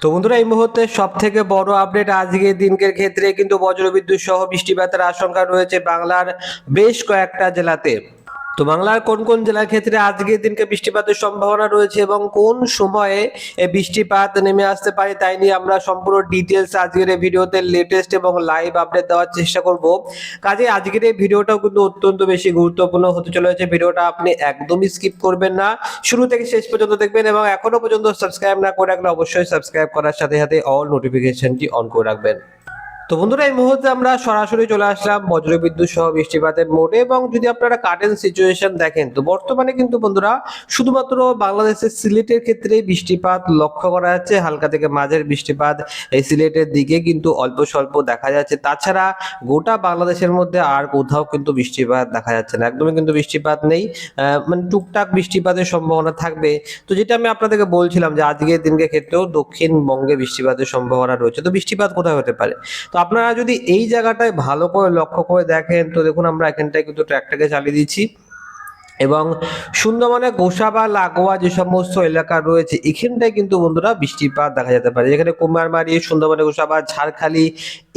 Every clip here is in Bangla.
তো বন্ধুরা, এই মুহূর্তে সব থেকে বড় আপডেট আজকের দিনকের ক্ষেত্রে কিন্তু বজ্রবিদ্যুৎ সহ বৃষ্টিপাতের আশঙ্কা রয়েছে বাংলার বেশ কয়েকটা জেলাতে। তো বাংলার কোন কোন জেলার ক্ষেত্রে আজকের দিনকে বৃষ্টিপাতের সম্ভাবনা রয়েছে এবং কোন সময়ে বৃষ্টিপাত নেমে আসতে পারে তাই নিয়ে আমরা সম্পূর্ণ ডিটেলস আজকের এই ভিডিওতে লেটেস্ট এবং লাইভ আপডেট দেওয়ার চেষ্টা করব। কাজে আজকের এই ভিডিওটাও কিন্তু অত্যন্ত বেশি গুরুত্বপূর্ণ হতে চলেছে। ভিডিওটা আপনি একদমই স্কিপ করবেন না। শুরু থেকে শেষ পর্যন্ত দেখবেন এবং এখনও পর্যন্ত সাবস্ক্রাইব না করে রাখলে অবশ্যই সাবস্ক্রাইব করার সাথে সাথে অল নোটিফিকেশনটি অন করে রাখবেন। তো বন্ধুরা, এই মুহূর্তে আমরা সরাসরি চলে আসলাম বজ্রবিদ্যুৎ সহ বৃষ্টিপাতের মোডে এবং যদি আপনারা কারেন্ট সিচুয়েশন দেখেন, তো বর্তমানে কিন্তু বন্ধুরা, শুধুমাত্র বাংলাদেশের সিলেটের ক্ষেত্রে বৃষ্টিপাত লক্ষ্য করা যাচ্ছে। হালকা থেকে মাঝের বৃষ্টিপাত এই সিলেটের দিকে কিন্তু অল্প স্বল্প দেখা যাচ্ছে। তাছাড়া গোটা বাংলাদেশের মধ্যে আর কোথাও কিন্তু বৃষ্টিপাত দেখা যাচ্ছে না। একদমই কিন্তু বৃষ্টিপাত নেই। মানে টুকটাক বৃষ্টিপাতের সম্ভাবনা থাকবে। তো যেটা আমি আপনাদেরকে বলছিলাম যে, আজকের দিনকে ক্ষেত্রেও দক্ষিণবঙ্গে বৃষ্টিপাতের সম্ভাবনা রয়েছে। তো বৃষ্টিপাত কোথায় হতে পারে? তো আপনারা যদি এই জায়গাটায় ভালো করে লক্ষ্য করে দেখেন, তো দেখুন আমরা এখানটায় কিন্তু ট্র্যাকটাকে চালিয়ে দিচ্ছি। এবং সুন্দরবনে গোসা বা লাগোয়া যে সমস্ত এলাকা রয়েছে, এখানটায় কিন্তু বন্ধুরা বৃষ্টিপাত দেখা যেতে পারে। যেখানে কুমারমারি সুন্দরবনে গোসা বা ঝাড়খালি,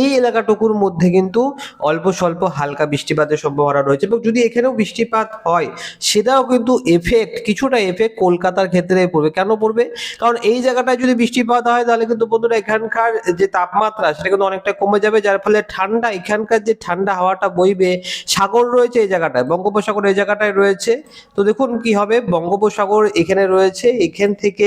এই এলাকাটুকুর মধ্যে কিন্তু অল্প স্বল্প হালকা বৃষ্টিপাতের সম্ভাবনা রয়েছে এবং যদি এখানেও বৃষ্টিপাত হয়, সেটাও কিন্তু এফেক্ট কিছুটা এফেক্ট কলকাতার ক্ষেত্রে পড়বে। কেন পড়বে? কারণ এই জায়গাটায় যদি বৃষ্টিপাত হয়, তাহলে কিন্তু বন্ধুরা এখানকার যে তাপমাত্রা, সেটা কিন্তু অনেকটা কমে যাবে, যার ফলে ঠান্ডা, এখানকার যে ঠান্ডা হাওয়াটা বইবে, সাগর রয়েছে এই জায়গাটায়, বঙ্গোপসাগর এই জায়গাটায় রয়েছে তো দেখুন কি হবে, বঙ্গোপসাগর এখানে রয়েছে, এখান থেকে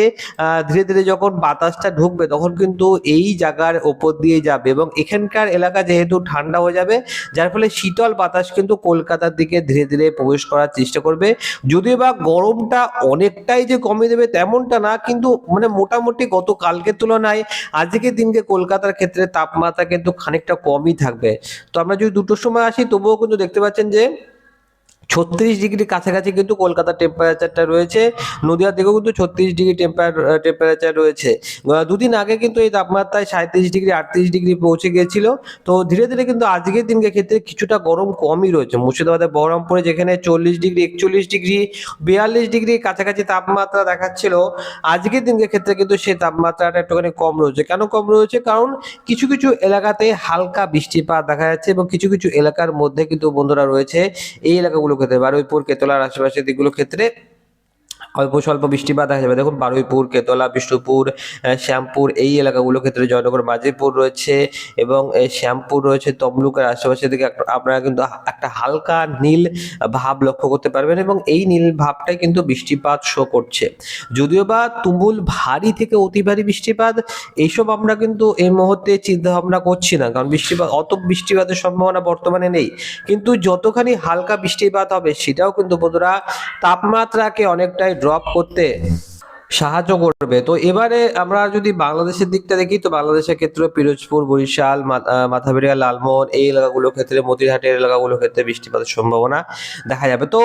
ধীরে ধীরে যখন বাতাসটা ঢুকবে তখন কিন্তু এই জায়গার ওপর দিয়ে যাবে এবং এখানকার এলাকা যেহেতু ঠান্ডা হয়ে যাবে, যার ফলে শীতল বাতাস কিন্তু কলকাতার দিকে ধীরে ধীরে প্রবেশ করার চেষ্টা করবে। যদিও বা গরমটা অনেকটাই যে কমে দেবে তেমনটা না, কিন্তু মানে মোটামুটি গত কালকের তুলনায় আজকের দিনকে কলকাতার ক্ষেত্রে তাপমাত্রা কিন্তু খানিকটা কমই থাকবে। তো আমরা যদি দুটোর সময় আসি, তবুও কিন্তু দেখতে পাচ্ছেন যে ছত্রিশ ডিগ্রি কাছাকাছি কিন্তু কলকাতার টেম্পারেচারটা রয়েছে। নদিয়ার দিকেও কিন্তু ছত্রিশ ডিগ্রি টেম্পার টেম্পারেচার রয়েছে। দুদিন আগে কিন্তু এই তাপমাত্রায় সাঁত্রিশ ডিগ্রি, আটত্রিশ ডিগ্রি পৌঁছে গিয়েছিল। তো ধীরে ধীরে কিন্তু আজকের দিনকে ক্ষেত্রে কিছুটা গরম কমই রয়েছে। মুর্শিদাবাদের বহরমপুরে যেখানে চল্লিশ ডিগ্রি, একচল্লিশ ডিগ্রি, বিয়াল্লিশ ডিগ্রি কাছাকাছি তাপমাত্রা দেখাচ্ছিল, আজকের দিনকে ক্ষেত্রে কিন্তু সেই তাপমাত্রাটা একটুখানি কম রয়েছে। কেন কম রয়েছে? কারণ কিছু কিছু এলাকাতে হালকা বৃষ্টিপাত দেখা যাচ্ছে এবং কিছু কিছু এলাকার মধ্যে কিন্তু বন্ধুরা রয়েছে। এই এলাকাগুলো ক্ষেত্রে বারুইপুর কেতলার আশেপাশের দিকগুলো ক্ষেত্রে অল্প স্বল্প বৃষ্টিপাত যাবে দেখুন বারুইপুর, কেতলা, বিষ্ণুপুর শ্যামপুর এই এলাকাগুলো ক্ষেত্রে জয়নগর, মাঝিপুর রয়েছে এবং শ্যামপুর রয়েছে, তমলুকের আশেপাশের দিকে আপনারা কিন্তু একটা হালকা নীল ভাব লক্ষ্য করতে পারবেন এবং এই নীল ভাবটাই কিন্তু বৃষ্টিপাত শো করছে। যদিও বা তুমুল ভারী থেকে অতি ভারী বৃষ্টিপাত এইসব আমরা কিন্তু এই মুহূর্তে চিন্তা ভাবনা করছি না, কারণ বৃষ্টিপাত অত বৃষ্টিপাতের সম্ভাবনা বর্তমানে নেই। কিন্তু যতখানি হালকা বৃষ্টিপাত হবে, সেটাও কিন্তু বন্ধুরা, তাপমাত্রাকে অনেকটাই ড্রপ করতে সাহায্য করবে। তো এবারে আমরা যদি বাংলাদেশের দিকটা দেখি, তো বাংলাদেশের ক্ষেত্রে পিরোজপুর, বরিশাল মাথাবেড়িয়া লালমোহন এই এলাকাগুলোর ক্ষেত্রে, মতিরহাটের এলাকাগুলোর ক্ষেত্রে বৃষ্টিপাতের সম্ভাবনা দেখা যাবে। তো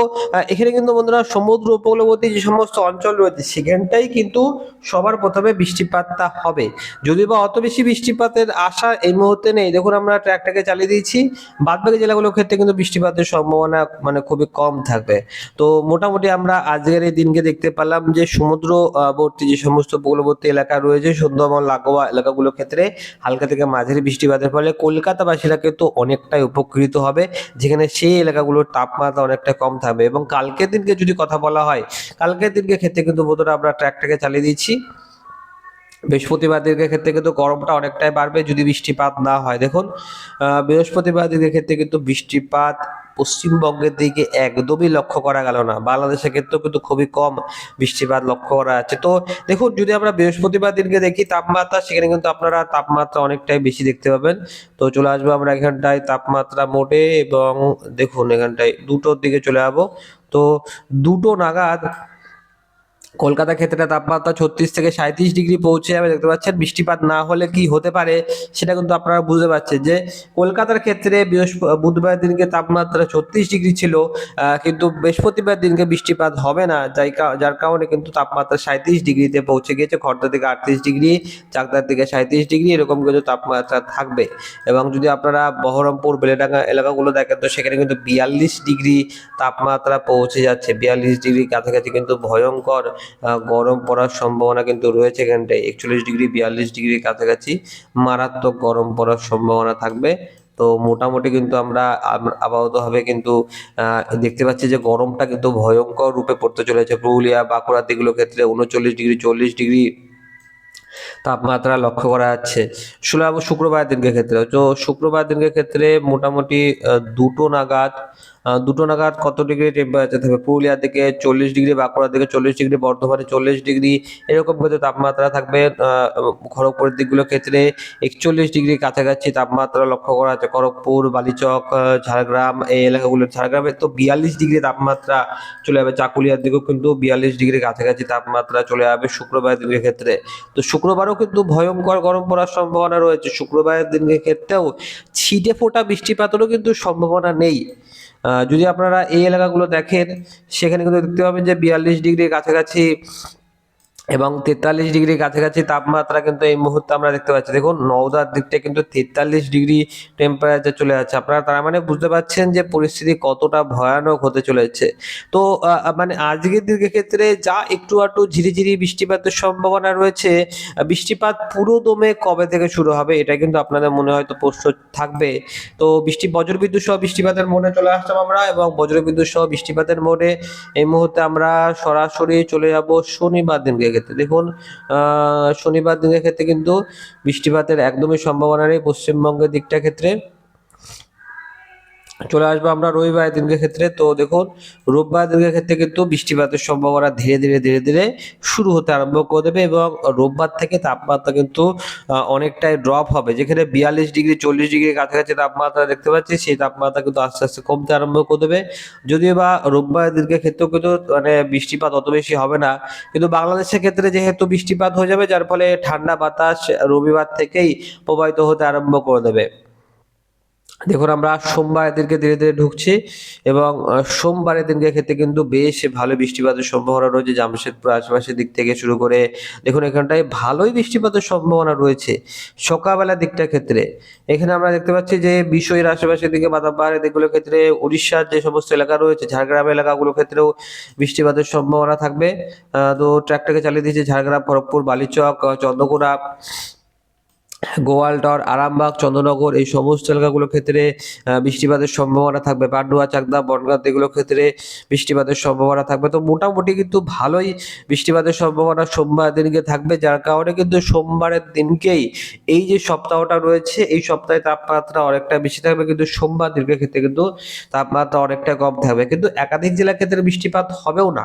এখানে কিন্তু বন্ধুরা সমুদ্র উপকূলবর্তী যে সমস্ত অঞ্চল রয়েছে, সেখানটাই কিন্তু সবার প্রথমে বৃষ্টিপাতটা হবে। যদিও বা অত বেশি বৃষ্টিপাতের আশা এই মুহূর্তে নেই। দেখুন, আমরা ট্র্যাকটাকে চালিয়ে দিয়েছি। বাদবাকি জেলাগুলোর ক্ষেত্রে কিন্তু বৃষ্টিপাতের সম্ভাবনা মানে খুবই কম থাকবে। তো মোটামুটি আমরা আজকের এই দিনকে দেখতে পেলাম যে সমুদ্র আহ, বর্তী যে সমস্ত উপকূলবর্তী এলাকা রয়েছে সুন্দরবন লাগোয়া এলাকাগুলোর ক্ষেত্রে হালকা থেকে মাঝারি বৃষ্টিপাতের ফলে কলকাতাবাসীরা কিন্তু অনেকটাই উপকৃত হবে যেখানে সেই এলাকাগুলোর তাপমাত্রা অনেকটা কম থাকবে। এবং কালকের দিনকে যদি কথা বলা হয় কালকের দিনকে ক্ষেত্রে কিন্তু বোধহয় আমরা ট্র্যাকটাকে চালিয়ে দিচ্ছি। বৃহস্পতিবার দিনের ক্ষেত্রে কিন্তু গরমটা অনেকটাই বাড়বে যদি বৃষ্টিপাত না হয়। দেখুন বৃহস্পতিবার দিনের ক্ষেত্রে কিন্তু বৃষ্টিপাত পশ্চিমবঙ্গের দিকে একদমই লক্ষ্য করা গেল না। বাংলাদেশের ক্ষেত্রেও কিন্তু খুবই কম বৃষ্টিপাত লক্ষ্য করা যাচ্ছে। তো দেখুন, যদি আমরা বৃহস্পতিবার দিনকে দেখি, তাপমাত্রা, সেখানে কিন্তু আপনারা তাপমাত্রা অনেকটাই বেশি দেখতে পাবেন। তো চলে আসব আমরা এখানটায় তাপমাত্রা মোটে এবং দেখুন, এখানটায় দুটোর দিকে চলে যাব। তো দুটো নাগাদ কলকাতা ক্ষেত্রে তাপমাত্রা ছত্রিশ থেকে সাঁত্রিশ ডিগ্রি পৌঁছে যাবে, দেখতে পাচ্ছেন। বৃষ্টিপাত না হলে কি হতে পারে, সেটা কিন্তু আপনারা বুঝতে পারছেন যে কলকাতার ক্ষেত্রে বুধবার দিনকে তাপমাত্রা ছত্রিশ ডিগ্রি ছিল কিন্তু বৃহস্পতিবার দিনকে বৃষ্টিপাত হবে না, যাই যার কারণে কিন্তু তাপমাত্রা সাঁত্রিশ ডিগ্রিতে পৌঁছে গিয়েছে খড়দা থেকে আটত্রিশ ডিগ্রি, চাকদার থেকে সাঁত্রিশ ডিগ্রি, এরকম কিন্তু তাপমাত্রা থাকবে। এবং যদি আপনারা বহরমপুর, বেলেডাঙ্গা এলাকাগুলো দেখেন, তো সেখানে কিন্তু বিয়াল্লিশ ডিগ্রি তাপমাত্রা পৌঁছে যাচ্ছে। বিয়াল্লিশ ডিগ্রি কাছাকাছি কিন্তু ভয়ঙ্কর গরম পড়ার সম্ভাবনা কিন্তু রয়েছে এখানটায়। একচল্লিশ ডিগ্রি, বিয়াল্লিশ ডিগ্রির কাছাকাছি। মারাত্মক গরম পড়ার সম্ভাবনা থাকবে। তো মোটামুটি কিন্তু আমরা আম- আপাততভাবে কিন্তু দেখতে পাচ্ছি যে গরমটা কিন্তু ভয়ঙ্কর রূপে পড়তে চলেছে। পুরুলিয়া, বাঁকুড়া দিকগুলো ক্ষেত্রে উনচল্লিশ ডিগ্রি, চল্লিশ ডিগ্রি তাপমাত্রা লক্ষ্য করা যাচ্ছে। শুক্রবার শুক্রবার দিনকে ক্ষেত্রে। তো শুক্রবার দিনকে ক্ষেত্রে মোটামুটি দুটো নাগাদ দুটো নাগাদ কত ডিগ্রি টেম্পারেচার থাকবে পুরুলিয়ার দিকে চল্লিশ ডিগ্রি, বাঁকুড়ার দিকে চল্লিশ ডিগ্রি, বর্ধমানে চল্লিশ ডিগ্রি, এরকম কিন্তু তাপমাত্রা থাকবে খড়গপুরের দিকগুলোর ক্ষেত্রে একচল্লিশ ডিগ্রি কাছাকাছি তাপমাত্রা লক্ষ্য করা যাচ্ছে। খড়গপুর, বালিচক ঝাড়গ্রাম, এই এলাকাগুলো ঝাড়গ্রামে তো বিয়াল্লিশ ডিগ্রি তাপমাত্রা চলে যাবে, চাকুলিয়ার দিকেও কিন্তু বিয়াল্লিশ ডিগ্রি কাছাকাছি তাপমাত্রা চলে যাবে শুক্রবার দিনের ক্ষেত্রে। তো শুক্রবারও কিন্তু ভয়ঙ্কর গরম পড়ার সম্ভাবনা রয়েছে। শুক্রবারের দিনের ক্ষেত্রেও ছিটে ফোটা বৃষ্টিপাতেরও কিন্তু সম্ভাবনা নেই। যদি আপনারা এই এলাকাগুলো দেখেন সেখানে কিন্তু দেখতে পাবেন যে বিয়াল্লিশ ডিগ্রির কাছাকাছি এবং তেতাল্লিশ ডিগ্রি কাছাকাছি তাপমাত্রা কিন্তু এই মুহূর্তে আমরা দেখতে পাচ্ছি। দেখুন, নওদার দিকটা কিন্তু তেতাল্লিশ ডিগ্রি টেম্পারেচার চলে যাচ্ছে। আপনারা তার মানে বুঝতে পারছেন যে পরিস্থিতি কতটা ভয়ানক হতে চলেছে। তো মানে আজকের দিনের ক্ষেত্রে যা একটু আটু ঝিরিঝিরি বৃষ্টিপাতের সম্ভাবনা রয়েছে বৃষ্টিপাত পুরো দমে কবে থেকে শুরু হবে এটা কিন্তু আপনাদের মনে হয়তো প্রশ্ন থাকবে। তো, বৃষ্টি, বজ্রবিদ্যুৎ সহ বৃষ্টিপাতের মোড়ে চলে আসলাম আমরা এবং বজ্রবিদ্যুৎ সহ বৃষ্টিপাতের মোড়ে এই মুহূর্তে আমরা সরাসরি চলে যাব শনিবার দিনকে। ক্ষেত্রে। দেখুন শনিবার দিনের ক্ষেত্রে কিন্তু বৃষ্টিপাতের একদমই সম্ভাবনা নেই পশ্চিমবঙ্গের দিকটা ক্ষেত্রে। চলে আসব আমরা রবিবার দিনের ক্ষেত্রে। তো দেখুন, রোববার দিনের ক্ষেত্রে কিন্তু বৃষ্টিপাতের সম্ভাবনা ধীরে ধীরে ধীরে ধীরে শুরু হতে আরম্ভ করে দেবে এবং রোববার থেকে তাপমাত্রা কিন্তু অনেকটাই ড্রপ হবে। যেখানে বিয়াল্লিশ ডিগ্রি, চল্লিশ ডিগ্রি কাছাকাছি তাপমাত্রা দেখতে পাচ্ছি, সেই তাপমাত্রা কিন্তু আস্তে আস্তে কমতে আরম্ভ করে দেবে। যদিও বা রোববার দিনের ক্ষেত্রেও কিন্তু মানে বৃষ্টিপাত অত বেশি হবে না। কিন্তু বাংলাদেশের ক্ষেত্রে যেহেতু বৃষ্টিপাত হয়ে যাবে, যার ফলে ঠান্ডা বাতাস রবিবার থেকেই প্রবাহিত হতে আরম্ভ করে দেবে। দেখুন, আমরা সোমবার দিনকে ধীরে ধীরে ঢুকছি এবং সোমবারের দিনকে ক্ষেত্রে কিন্তু বেশ ভালো বৃষ্টিপাতের সম্ভাবনা রয়েছে জামশেদপুর আশেপাশের দিক থেকে শুরু করে, দেখুন, এখানটায় ভালোই বৃষ্টিপাতের সম্ভাবনা রয়েছে সকালবেলার দিকটার ক্ষেত্রে। এখানে আমরা দেখতে পাচ্ছি যে বিষয়ের আশেপাশের দিকে পাহাড়ের দিকগুলোর ক্ষেত্রে উড়িষ্যার যে সমস্ত এলাকা রয়েছে, ঝাড়গ্রাম এলাকাগুলোর ক্ষেত্রেও বৃষ্টিপাতের সম্ভাবনা থাকবে। তো ট্র্যাকটাকে চালিয়ে দিয়েছে ঝাড়গ্রাম খড়গপুর বালিচক, চন্দ্রকোনা গোয়ালটর আরামবাগ, চন্দ্রনগর, এই সমস্ত এলাকাগুলোর ক্ষেত্রে বৃষ্টিপাতের সম্ভাবনা থাকবে। পান্ডুয়া, চাকদা, বনগাঁ, এগুলোর ক্ষেত্রে বৃষ্টিপাতের সম্ভাবনা থাকবে। তো মোটামুটি কিন্তু ভালোই বৃষ্টিপাতের সম্ভাবনা সোমবার দিনকে থাকবে। যার কারণে কিন্তু সোমবারের দিনকেই এই যে সপ্তাহটা রয়েছে, এই সপ্তাহে তাপমাত্রা অনেকটা বেশি থাকবে। কিন্তু সোমবার দিনকে ক্ষেত্রে কিন্তু তাপমাত্রা অনেকটা কম থাকবে। কিন্তু একাধিক জেলার ক্ষেত্রে বৃষ্টিপাত হবেও না।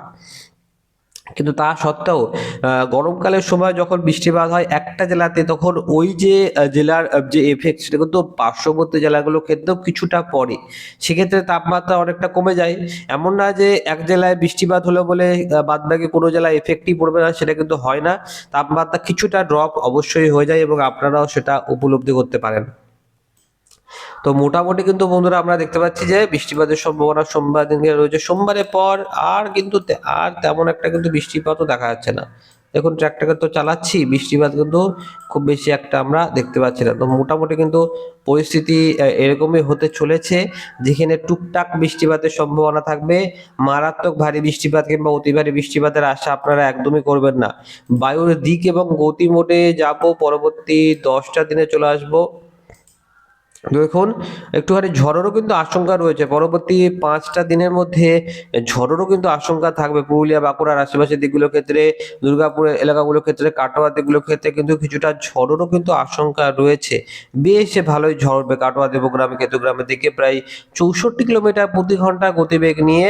কিন্তু তা সত্ত্বেও গরমকালের সময় যখন বৃষ্টিপাত হয় একটা জেলাতে, তখন ওই যে জেলার যে এফেক্ট সেটা কিন্তু পার্শ্ববর্তী জেলাগুলোর ক্ষেত্রেও কিছুটা পড়ে। সেক্ষেত্রে তাপমাত্রা অনেকটা কমে যায়। এমন না যে এক জেলায় বৃষ্টিপাত হলো বলে বাদ বাকি কোনো জেলায় এফেক্টই পড়বে না, সেটা কিন্তু হয় না। তাপমাত্রা কিছুটা ড্রপ অবশ্যই হয়ে যায় এবং আপনারাও সেটা উপলব্ধি করতে পারেন। তো মোটামুটি কিন্তু বন্ধুরা আমরা দেখতে পাচ্ছি যে বৃষ্টিপাতের সম্ভাবনা সোমবার দিনকে রয়েছে। সোমবারের পর আর কিন্তু আর তেমন একটা কিন্তু বৃষ্টিপাতও দেখা যাচ্ছে না। দেখুন ট্র্যাকটাকে তো চালাচ্ছি, বৃষ্টিপাত কিন্তু খুব বেশি একটা আমরা দেখতে পাচ্ছি না। তো মোটামুটি কিন্তু পরিস্থিতি এরকমই হতে চলেছে যেখানে টুকটাক বৃষ্টিপাতের সম্ভাবনা থাকবে। মারাত্মক ভারী বৃষ্টিপাত কিংবা অতি ভারী বৃষ্টিপাতের আশা আপনারা একদমই করবেন না। বায়ুর দিক এবং গতি মোটে যাব, পরবর্তী দশটা দিনে চলে আসব। দেখুন, একটুখানি ঝড়েরও কিন্তু আশঙ্কা রয়েছে। পরবর্তী পাঁচটা দিনের মধ্যে ঝড়েরও কিন্তু আশঙ্কা থাকবে। পুরুলিয়া, বাঁকুড়ার আশেপাশের দিকগুলোর ক্ষেত্রে, দুর্গাপুরের এলাকাগুলোর ক্ষেত্রে কাটোয়া দিকগুলোর ক্ষেত্রে কিন্তু কিছুটা ঝড়েরও কিন্তু আশঙ্কা রয়েছে। বেশ ভালোই ঝড়বে কাটোয়া, দেবগ্রাম, কেতুগ্রামের দিকে। প্রায় চৌষট্টি কিলোমিটার প্রতি ঘণ্টা গতিবেগ নিয়ে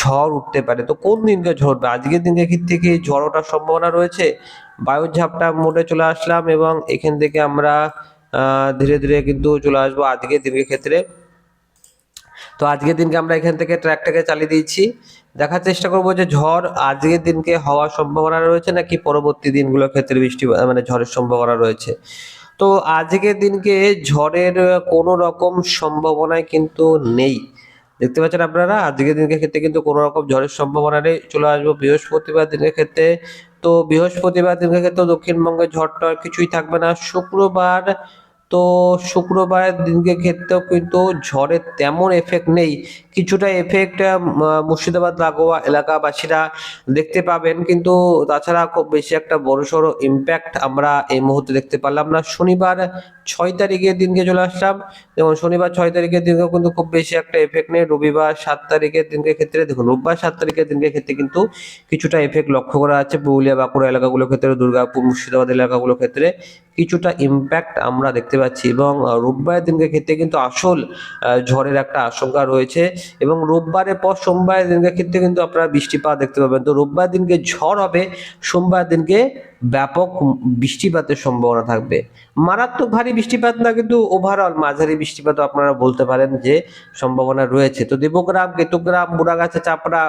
ঝড় উঠতে পারে। তো কোন দিনকে ঝড় উঠবে? আজকের দিনকে থেকে ঝড় ওঠার সম্ভাবনা রয়েছে? বায়ুর ঝাপটা মোটে চলে আসলাম এবং এখান থেকে আমরা ধীরে ধীরে কিন্তু চলে আসব আজকের দিনের ক্ষেত্রে। তো আজকের দিনকে আমরা এখান থেকে ট্র্যাকটাকে চালিয়ে দিয়েছি। দেখার চেষ্টা করব যে ঝড় আজকের দিনকে হওয়ার সম্ভাবনা রয়েছে নাকি পরবর্তী দিনগুলোর ক্ষেত্রে বৃষ্টি মানে ঝড়ের সম্ভাবনা রয়েছে। তো আজকের দিনকে ঝড়ের কোনো রকম সম্ভাবনাই কিন্তু নেই। দেখতে পাচ্ছেন আপনারা, আজকের দিনের ক্ষেত্রে কিন্তু কোনো রকম ঝড়ের সম্ভাবনা নেই। চলে আসব বৃহস্পতিবার দিনের ক্ষেত্রে। তো বৃহস্পতিবার দিনকে ক্ষেত্রে দক্ষিণবঙ্গে ঝড়টা কিছুই থাকবে না। শুক্রবার তো শুক্রবারের দিনকে ক্ষেত্রেও কিন্তু ঝড়ের তেমন এফেক্ট নেই। কিছুটা এফেক্ট মুর্শিদাবাদ, লাগোয়া এলাকাবাসীরা দেখতে পাবেন। কিন্তু তাছাড়া খুব বেশি একটা বড়সড় ইম্প্যাক্ট আমরা এই মুহূর্তে দেখতে পারলাম না। শনিবার ছয় তারিখের দিনকে চলে আসলাম যেমন শনিবার ছয় তারিখের দিনকেও কিন্তু খুব বেশি একটা এফেক্ট নেই। রবিবার সাত তারিখের দিনকে ক্ষেত্রে, দেখুন, রোববার সাত তারিখের দিনকে ক্ষেত্রে কিন্তু কিছুটা এফেক্ট লক্ষ্য করা যাচ্ছে। পুরুলিয়া, বাঁকুড়া এলাকাগুলোর ক্ষেত্রে, দুর্গাপুর, মুর্শিদাবাদ এলাকাগুলোর ক্ষেত্রে কিছুটা ইম্প্যাক্ট আমরা দেখতে পাচ্ছি এবং রোববারের দিনকে ক্ষেত্রে কিন্তু আসল ঝড়ের একটা আশঙ্কা রয়েছে। এবং রোববারের পর সোমবারের দিনকে ক্ষেত্রে কিন্তু আপনারা বৃষ্টিপাত দেখতে পাবেন। তো রোববার দিনকে ঝড় হবে, সোমবার দিনকে ব্যাপক বৃষ্টিপাতের সম্ভাবনা থাকবে। মারাত্মক ভারী বৃষ্টিপাত না, কিন্তু ওভারঅল মাঝারি বৃষ্টিপাত আপনারা বলতে পারেন যে সম্ভাবনা রয়েছে। তো দেবগ্রাম, কেতুগ্রাম, বুড়াগাছা, চাপড়া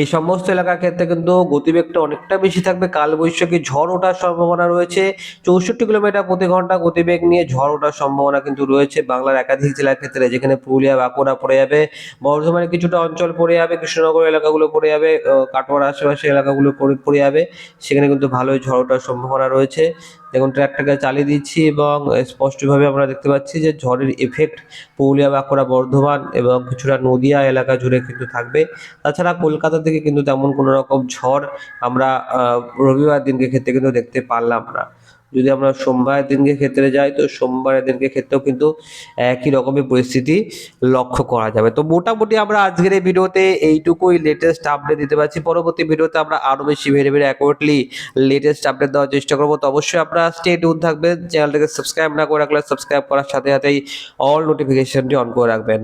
এই সমস্ত এলাকার ক্ষেত্রে কিন্তু গতিবেগটা অনেকটা বেশি থাকবে। কালবৈশাখী ঝড় ওঠার সম্ভাবনা রয়েছে। চৌষট্টি কিলোমিটার প্রতি ঘণ্টা গতিবেগ নিয়ে ঝড় ওঠার সম্ভাবনা কিন্তু রয়েছে বাংলার একাধিক জেলার ক্ষেত্রে, যেখানে পুরুলিয়া, বাঁকুড়া পড়ে যাবে। বর্ধমানে কিছুটা অঞ্চল পড়ে যাবে, কৃষ্ণনগর এলাকাগুলো পড়ে যাবে কাটোয়ার আশেপাশে এলাকাগুলো পড়ে যাবে। সেখানে কিন্তু ভালোই ঝড় ওঠার সম্ভাবনা রয়েছে। দেখুন ট্র্যাকটাকে চালিয়ে দিচ্ছি এবং স্পষ্টভাবে আমরা দেখতে পাচ্ছি যে ঝড়ের এফেক্ট পুরুলিয়া, বাঁকুড়া, বর্ধমান এবং কিছুটা নদিয়া এলাকা জুড়ে কিন্তু থাকবে। তাছাড়া কলকাতা থেকে কিন্তু তেমন কোনো রকম ঝড় আমরা রবিবার দিনকে ক্ষেত্রে কিন্তু দেখতে পারলাম না। যদি আমরা সোমবার দিনকে ক্ষেত্রে যাই, তো সোমবারের দিনকে ক্ষেত্রেও কিন্তু একই রকমের পরিস্থিতি লক্ষ্য করা যাবে। তো মোটামুটি আমরা আজকের এই ভিডিওতে এইটুকুই লেটেস্ট আপডেট দিতে পারছি। পরবর্তী ভিডিওতে আমরা আরও বেশি very very accurately latest update দেওয়ার চেষ্টা করব। তো অবশ্যই আপনারা স্টে টিউন থাকবেন। চ্যানেলটাকে সাবস্ক্রাইব না করে রাখলে সাবস্ক্রাইব করার সাথে সাথেই অল নোটিফিকেশনটি অন করে রাখবেন।